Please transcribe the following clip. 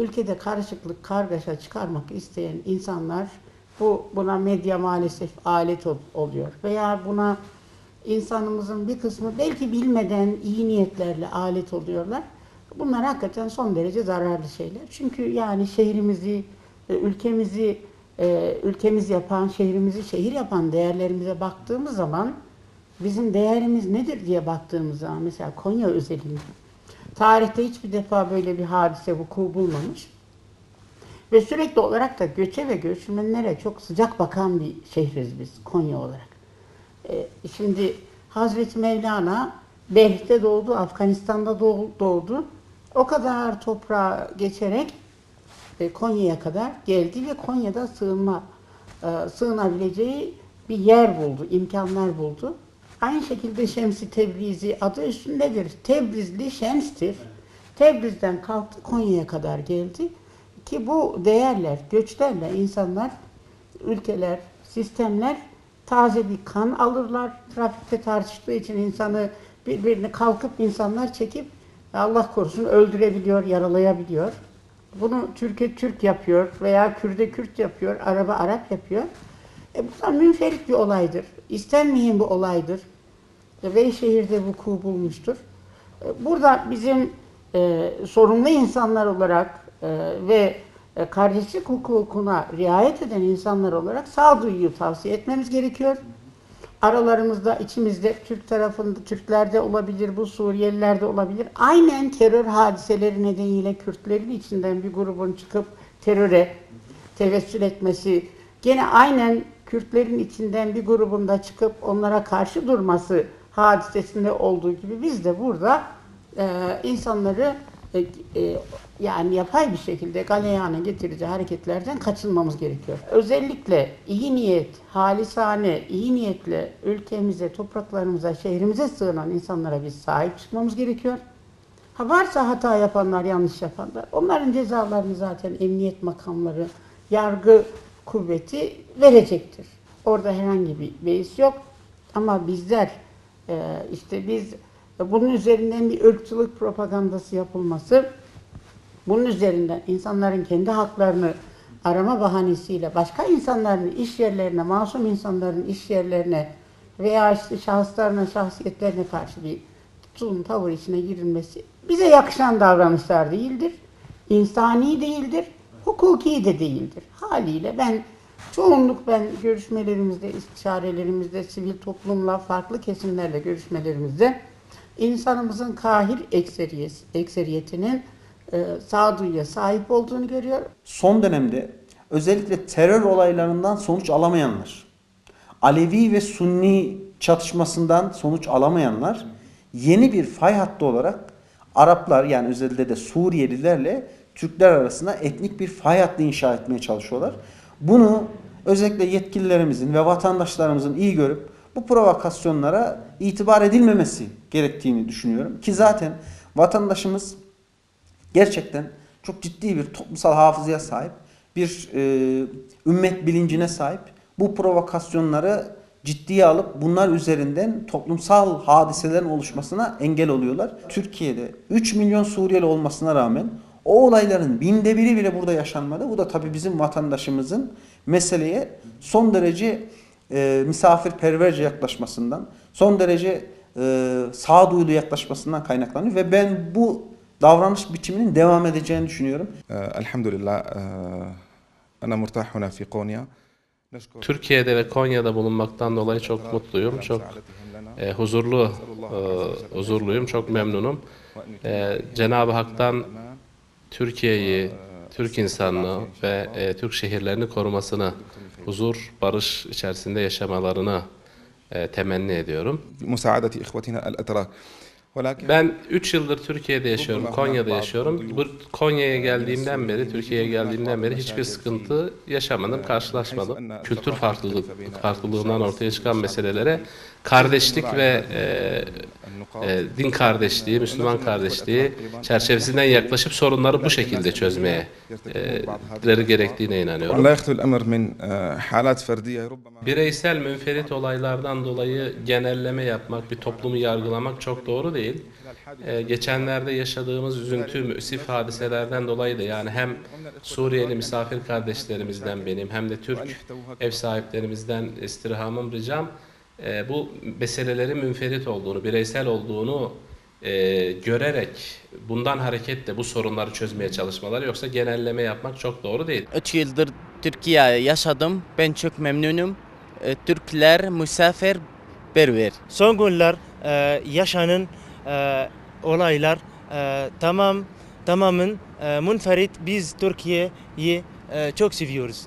ülkede karışıklık, kargaşa çıkarmak isteyen insanlar bu buna medya maalesef alet ol- oluyor. Veya buna insanımızın bir kısmı belki bilmeden iyi niyetlerle alet oluyorlar. Bunlar hakikaten son derece zararlı şeyler. Çünkü yani şehrimizi, e, ülkemizi e, ülkemiz yapan, şehrimizi şehir yapan değerlerimize baktığımız zaman bizim değerimiz nedir diye baktığımız zaman mesela Konya özelinde tarihte hiçbir defa böyle bir hadise vuku bulmamış. Ve sürekli olarak da göçe ve göçmenlere çok sıcak bakan bir şehriz biz Konya olarak. E, şimdi Hazreti Mevlana Belh'te doğdu, Afganistan'da doğ- doğdu. O kadar toprağa geçerek e, Konya'ya kadar geldi ve Konya'da sığınma, e, sığınabileceği bir yer buldu, imkanlar buldu. Aynı şekilde Şems-i Tebrizi adı üstündedir. Tebrizli Şems'tir. Tebriz'den kalktı Konya'ya kadar geldi. Ki bu değerler, göçlerle insanlar, ülkeler, sistemler taze bir kan alırlar. Trafikte tartıştığı için insanı birbirini kalkıp insanlar çekip Allah korusun öldürebiliyor, yaralayabiliyor. Bunu Türkiye Türk yapıyor veya Kürde Kürt yapıyor, Araba Arap yapıyor. E bu da münferit bir olaydır. İstenmeyen bir olaydır. Ve şehirde vuku bulmuştur. E, Burada bizim e, sorumlu insanlar olarak e, ve e, kardeşlik hukukuna riayet eden insanlar olarak sağduyuyu tavsiye etmemiz gerekiyor. Aralarımızda, içimizde, Türk tarafında, Türklerde olabilir, bu Suriyelilerde olabilir. Aynen terör hadiseleri nedeniyle Kürtlerin içinden bir grubun çıkıp teröre tevessül etmesi, gene aynen Kürtlerin içinden bir grubunda çıkıp onlara karşı durması hadisesinde olduğu gibi biz de burada e, insanları e, e, yani yapay bir şekilde galeyana getirici hareketlerden kaçınmamız gerekiyor. Özellikle iyi niyet, halisane, iyi niyetle ülkemize, topraklarımıza, şehrimize sığınan insanlara biz sahip çıkmamız gerekiyor. Ha varsa hata yapanlar, yanlış yapanlar, onların cezalarını zaten emniyet makamları, yargı kuvveti verecektir. Orada herhangi bir beis yok. Ama bizler e, işte biz bunun üzerinden bir ırkçılık propagandası yapılması, bunun üzerinden insanların kendi haklarını arama bahanesiyle başka insanların iş yerlerine, masum insanların iş yerlerine veya işte şahıslarına, şahsiyetlerine karşı bir tutum, tavır içine girilmesi bize yakışan davranışlar değildir. İnsani değildir, hukuki de değildir. Haliyle ben çoğunluk ben görüşmelerimizde, istişarelerimizde, sivil toplumla, farklı kesimlerle görüşmelerimizde insanımızın kahir ekseriyet, ekseriyetinin e, sağduyuya sahip olduğunu görüyor. son dönemde özellikle terör olaylarından sonuç alamayanlar, Alevi ve Sunni çatışmasından sonuç alamayanlar yeni bir fay hattı olarak Araplar yani özellikle de Suriyelilerle Türkler arasında etnik bir fay hattı inşa etmeye çalışıyorlar. Bunu özellikle yetkililerimizin ve vatandaşlarımızın iyi görüp bu provokasyonlara itibar edilmemesi gerektiğini düşünüyorum. Ki zaten vatandaşımız gerçekten çok ciddi bir toplumsal hafızaya sahip, bir e, ümmet bilincine sahip. Bu provokasyonları ciddiye alıp bunlar üzerinden toplumsal hadiselerin oluşmasına engel oluyorlar. Türkiye'de 3 milyon Suriyeli olmasına rağmen o olayların binde biri bile burada yaşanmadı. Bu da tabii bizim vatandaşımızın meseleye son derece e, misafirperverce yaklaşmasından, son derece e, sağduyulu yaklaşmasından kaynaklanıyor. Ve ben bu davranış biçiminin devam edeceğini düşünüyorum. E, elhamdülillah. E, ana murtahuna fi Konya. Türkiye'de ve Konya'da bulunmaktan dolayı çok mutluyum, çok e, huzurlu e, huzurluyum, çok memnunum. E, Cenab-ı Hak'tan Türkiye'yi, Türk insanını ve e, Türk şehirlerini korumasını, huzur, barış içerisinde yaşamalarını e, temenni ediyorum. Musaadeti ihvetina el-etrak. Ben 3 yıldır Türkiye'de yaşıyorum, Konya'da yaşıyorum. Bu Konya'ya geldiğimden beri, Türkiye'ye geldiğimden beri hiçbir sıkıntı yaşamadım, karşılaşmadım. Kültür farklılığı, farklılığından ortaya çıkan meselelere kardeşlik ve e, e, din kardeşliği, Müslüman kardeşliği çerçevesinden yaklaşıp sorunları bu şekilde çözmeye e, gerektiğine inanıyorum. Bireysel münferit olaylardan dolayı genelleme yapmak, bir toplumu yargılamak çok doğru değil değil. Ee, geçenlerde yaşadığımız üzüntü, müsif hadiselerden dolayı da yani hem Suriyeli misafir kardeşlerimizden benim hem de Türk ev sahiplerimizden istirhamım ricam e, bu meselelerin münferit olduğunu, bireysel olduğunu e, görerek bundan hareketle bu sorunları çözmeye çalışmaları yoksa genelleme yapmak çok doğru değil. 3 yıldır Türkiye yaşadım. Ben çok memnunum. E, Türkler misafir berber. Son günler e, yaşanan e, olaylar e, tamam tamamen e, munferit biz Türkiye'yi e, çok seviyoruz.